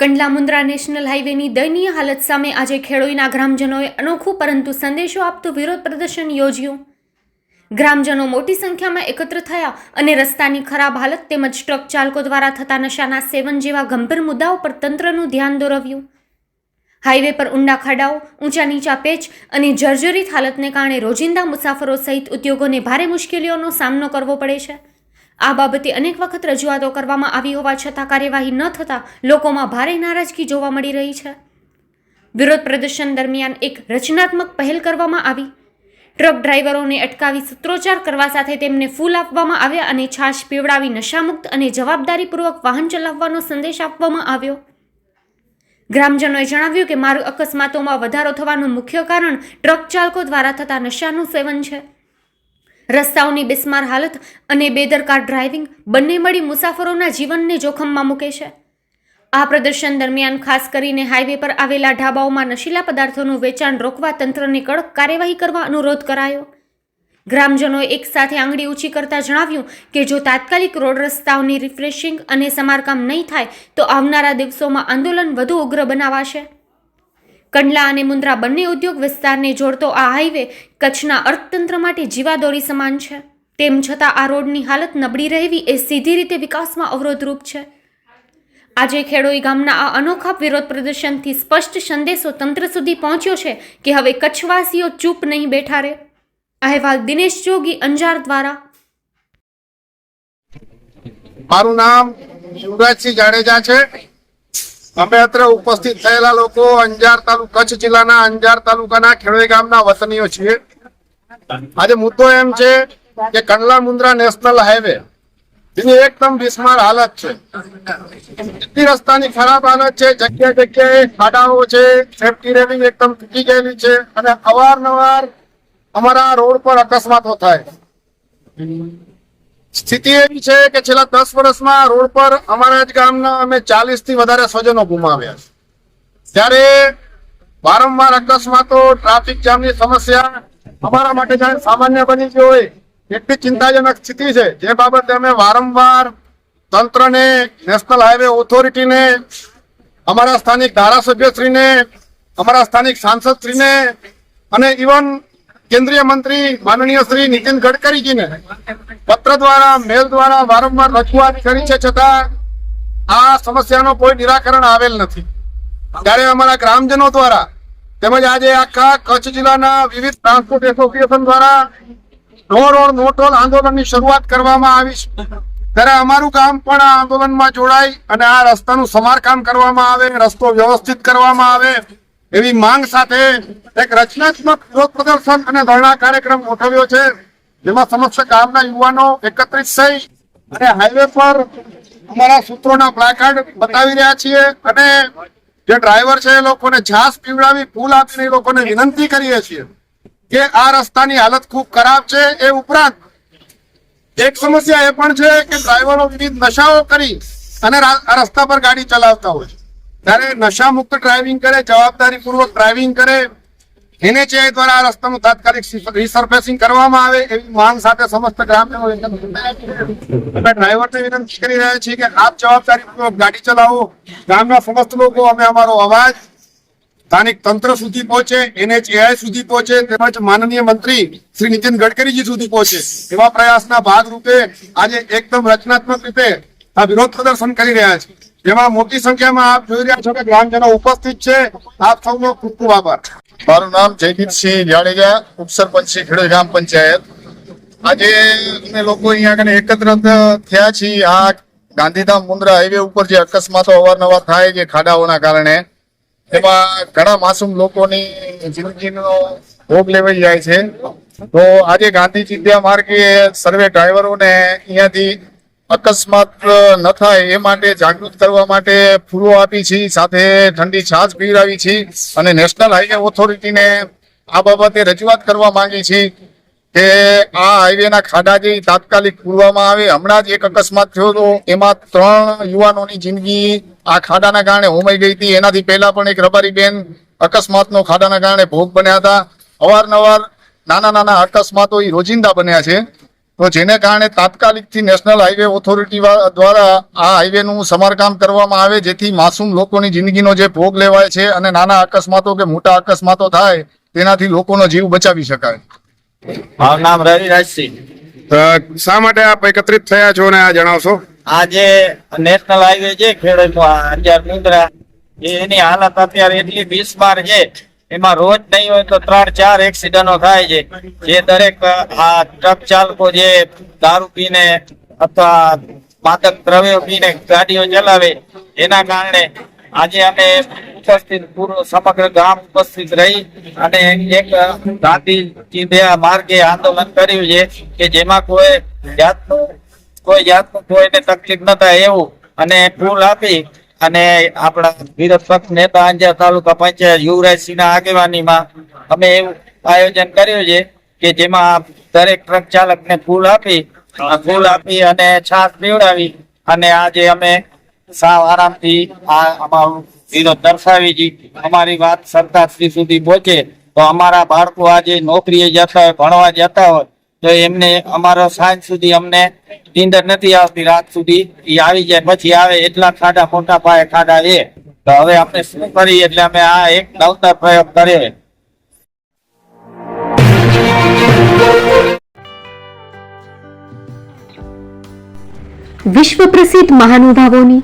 Kandla Mundra national હાઈવેની દયનીય હાલત સામે આજે ખેડોઈના ગ્રામજનોએ અનોખું પરંતુ સંદેશો આપતું વિરોધ પ્રદર્શન યોજ્યું. ગ્રામજનો મોટી સંખ્યામાં એકત્ર થયા અને રસ્તાની ખરાબ હાલત તેમજ ટ્રક ચાલકો દ્વારા થતા નશાના સેવન જેવા ગંભીર મુદ્દાઓ પર તંત્રનું ધ્યાન દોરવ્યું. હાઈવે પર ઊંડા ખાડાઓ, ઊંચા નીચા પેચ અને જર્જરિત હાલતને કારણે રોજિંદા મુસાફરો સહિત ઉદ્યોગોને ભારે મુશ્કેલીઓનો સામનો કરવો પડે છે. આ બાબતે અનેક વખત રજૂઆતો કરવામાં આવી હોવા છતાં કાર્યવાહી ન થતાં લોકોમાં ભારે નારાજગી જોવા મળી રહી છે. વિરોધ પ્રદર્શન દરમિયાન એક રચનાત્મક પહેલ કરવામાં આવી. ટ્રક ડ્રાઈવરોને અટકાવી સૂત્રોચ્ચાર કરવા સાથે તેમને ફૂલ આપવામાં આવ્યા અને છાશ પીવડાવી નશામુક્ત અને જવાબદારીપૂર્વક વાહન ચલાવવાનો સંદેશ આપવામાં આવ્યો. ગ્રામજનોએ જણાવ્યું કે માર્ગ અકસ્માતોમાં વધારો થવાનું મુખ્ય કારણ ટ્રક ચાલકો દ્વારા થતા નશાનું સેવન છે. રસ્તાઓની બિસ્માર હાલત અને બેદરકાર ડ્રાઇવિંગ બંને મળી મુસાફરોના જીવનને જોખમમાં મૂકે છે. આ પ્રદર્શન દરમિયાન ખાસ કરીને હાઈવે પર આવેલા ઢાબાઓમાં નશીલા પદાર્થોનું વેચાણ રોકવા તંત્રને કડક કાર્યવાહી કરવા અનુરોધ કરાયો. ગ્રામજનોએ એક સાથે આંગળી ઊંચી કરતા જણાવ્યું કે જો તાત્કાલિક રોડ રસ્તાઓની રિફ્રેશિંગ અને સમારકામ નહીં થાય તો આવનારા દિવસોમાં આંદોલન વધુ ઉગ્ર બનાવાશે. કંડલા અને મુન્દ્રા બંને ઉદ્યોગ વિસ્તારને જોડતો આ હાઈવે કચ્છના અર્થતંત્ર માટે જીવાદોરી સમાન છે. તેમ છતાં આ રોડની હાલત નબળી રહેવી એ સીધી રીતે વિકાસમાં અવરોધરૂપ છે. આજે ખેડોઈ ગામના આ અનોખા વિરોધ પ્રદર્શનથી સ્પષ્ટ સંદેશો તંત્ર સુધી પહોંચ્યો છે કે હવે કચ્છવાસીઓ ચૂપ નહીં બેઠા રહે. અહેવાલ દિનેશ જોગી, અંજાર દ્વારા. મારું નામ શિવરાજસિંહ જાડેજા છે. અમે અત્રે ઉપસ્થિત થયેલા લોકો અંજાર તાલુકા, કચ્છ જિલ્લાના અંજાર તાલુકાના ખેડોઈ ગામના વતનીઓ છીએ. આજે મુદ્દો એમ છે કે કંડલા મુન્દ્રા નેશનલ હાઈવે જેની એકદમ બિસ્માર હાલત છે. રસ્તાની ખરાબ હાલત છે જગ્યા જગ્યાએ ખાડાઓ છે સેફટી રેલિંગ એકદમ તૂટી ગયેલી છે અને અવારનવાર અમારા રોડ પર અકસ્માતો થાય. સ્થિતિ એવી છે કે છેલ્લા દસ વર્ષમાં રોડ પર અમારા જ ગામના અમે ચાલીસથી વધારે સ્વજનો ગુમાવ્યા ત્યારે વારંવાર અકસ્માતો, ટ્રાફિક જામની સમસ્યા અમારા માટે જાણે સામાન્ય બની ગઈ હોય, એટલી ચિંતાજનક સ્થિતિ છે. જે બાબતે અમે વારંવાર તંત્રને, નેશનલ હાઈવે ઓથોરિટીને, અમારા સ્થાનિક ધારાસભ્યશ્રીને, અમારા સ્થાનિક સાંસદશ્રીને અને ઇવન કેન્દ્રીય મંત્રી માનનીય શ્રી નીતિન ગડકરીજીને પત્ર દ્વારા, મેલ દ્વારા વારંવાર રજૂઆત કરી છે છતાં આ સમસ્યાનો કોઈ નિરાકરણ આવેલ નથી. ત્યારે અમારા ગ્રામજનો દ્વારા તેમજ આજે આખા કચ્છ જિલ્લાના વિવિધ ટ્રાન્સપોર્ટ એસોસિએશન દ્વારા નો રોડ આંદોલનની શરૂઆત કરવામાં આવી છે. ત્યારે અમારું ગામ પણ આ આંદોલનમાં જોડાય અને આ રસ્તાનું સમારકામ કરવામાં આવે, રસ્તો વ્યવસ્થિત કરવામાં આવે. એવી માંગ સાથે એક રચનાત્મક વિરોધ પ્રદર્શન અને ધરણા કાર્યક્રમ ગોઠવ્યો છે, જેમાં સમસ્ત ગામના યુવાનો એકત્રિત થઈ અને હાઈવે પર અમારા સૂત્રોના પ્લાકાર્ડ બતાવી રહ્યા છીએ અને જે ડ્રાઈવર છે એ લોકોને છાસ પીવડાવી ફૂલ આપીને એ લોકોને વિનંતી કરીએ છીએ કે આ રસ્તાની હાલત ખૂબ ખરાબ છે. એ ઉપરાંત એક સમસ્યા એ પણ છે કે ડ્રાઈવરો વિવિધ નશાઓ કરી અને રસ્તા પર ગાડી ચલાવતા હોય છે. ત્યારે નશા મુક્ત ડ્રાઇવિંગ કરે જવાબદારી પૂર્વક ડ્રાઇવિંગ કરે એનએચઆઈ દ્વારા આ રસ્તાનું તાત્કાલિક રિસર્ફેસિંગ કરવામાં આવે એવી માંગ સાથે સમસ્ત. અમે ડ્રાઈવરને વિનંતી કરી રહ્યા છીએ કે આપ જવાબદારી પૂર્વક ગાડી ચલાવો. ગામના સમસ્ત લોકો, અમે અમારો અવાજ સ્થાનિક તંત્ર સુધી પહોંચે એનએચએઆઈ સુધી પહોંચે, તેમજ માનનીય મંત્રી શ્રી નીતિન ગડકરીજી સુધી પહોંચે. એવા પ્રયાસના ભાગરૂપે આજે એકદમ રચનાત્મક રીતે આ વિરોધ પ્રદર્શન કરી રહ્યા છે. જેમાં મોટી સંખ્યામાં આપ જોઈ રહ્યા છો કે ગ્રામજનો ઉપસ્થિત છે. આપ સૌનો ખૂબ ખૂબ આભાર. મારું નામ જયદીપસિંહ જાડેજા, ઉપસરપંચ ખેડૂત ગ્રામ પંચાયત. આજે અમે લોકો અહીંયા આગળ એકત્ર થયા છીએ. આ ગાંધીધામ મુન્દ્રા હાઈવે ઉપર જે અકસ્માતો અવારનવાર થાય છે ખાડાઓના કારણે, એમાં ઘણા માસૂમ લોકોની જિંદગીનો ભોગ લેવાઈ જાય છે. તો આજે ગાંધી માર્ગે સર્વે ડ્રાઈવરોને અહીંયાથી અકસ્માત ન થાય એ માટે જાગૃત કરવા માટે ફૂલો આપી છે, સાથે ઠંડી છાશ પીવડાવી છે અને નેશનલ હાઈવે ઓથોરિટીને આ બાબતે રજૂઆત કરવા માંગી છે કે આ હાઈવેના ખાડા જે તાત્કાલિક પૂરવામાં આવે. હમણાં જ એક અકસ્માત થયો હતો. એમાં ત્રણ યુવાનોની જિંદગી આ ખાડાના કારણે હોમાઈ ગઈ હતી. એનાથી પહેલા પણ એક રબારી બેન અકસ્માતનો ખાડાના કારણે ભોગ બન્યા હતા. અવારનવાર નાના નાના અકસ્માતો એ રોજિંદા બન્યા છે. તો જેને કારણે તાત્કાલિકથી નેશનલ હાઈવે ઓથોરિટી દ્વારા આ હાઈવેનું સમારકામ કરવામાં આવે જેથી માસૂમ લોકોની જિંદગીનો જે ભોગ લેવાય છે અને નાના અકસ્માતો કે મોટા અકસ્માતો થાય તેનાથી લોકોનો જીવ બચાવી શકાય. મારું નામ રવિરાજસિંહ. શા માટે આપ એકત્રિત થયા છો ને આ જણાવશો? આ જે નેશનલ હાઈવે છે ખેડૂત અત્યારે મુદ્રા એ એની હાલત અત્યારે એટલી બિસ્માર છે એમાં રોજ નહીં હોય તો ત્રણ, ચાર એક્સિડન્ટો થાય છે. જે દરેક આ ટ્રક ચાલકો જે દારૂ પીને અથવા માદક દ્રવ્યો પીને ગાડીઓ ચલાવે, એના કારણે આજે અમે ઉપસ્થિત પૂરું સમગ્ર ગામ ઉપસ્થિત રહી અને એક ગાંધી માર્ગે આંદોલન કર્યું છે કે જેમાં કોઈ જાતનું કોઈ જાતનું કોઈને તકલીફ ન થાય એવું અને ફૂલ આપી અને આપણા વિરોધ પક્ષ નેતા અંજાર તાલુકા પંચાયત યુવરાજસિંહના આગેવાનીમાં અમે એવું આયોજન કર્યું છે કે જેમાં દરેક ટ્રક ચાલકને ફૂલ આપી ફૂલ આપી અને છાસ પીવડાવી અને આજે અમે સાવ આરામથી આ અમારું વિરોધ દર્શાવી જી અમારી વાત સરકાર સુધી પહોંચે. તો અમારા બાળકો આજે નોકરીએ જતા હોય, ભણવા જતા હોય તો એમને અમારો સાંજ સુધી અમને નીંદર નથી આવતી, રાત સુધી એ આવી જાય, પછી આવે એટલા ખાડા, મોટા પાયે ખાડા એ. તો હવે આપણે શું કરીએ એટલે અમે આ એક નવતર પ્રયોગ કર્યો વિશ્વ પ્રસિદ્ધ મહાનુભાવોની,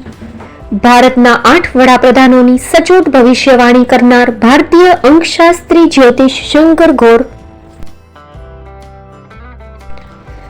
ભારતના આઠ વડાપ્રધાનોની સચોટ ભવિષ્યવાણી કરનાર ભારતીય અંકશાસ્ત્રી જ્યોતિષ શંકર ગોર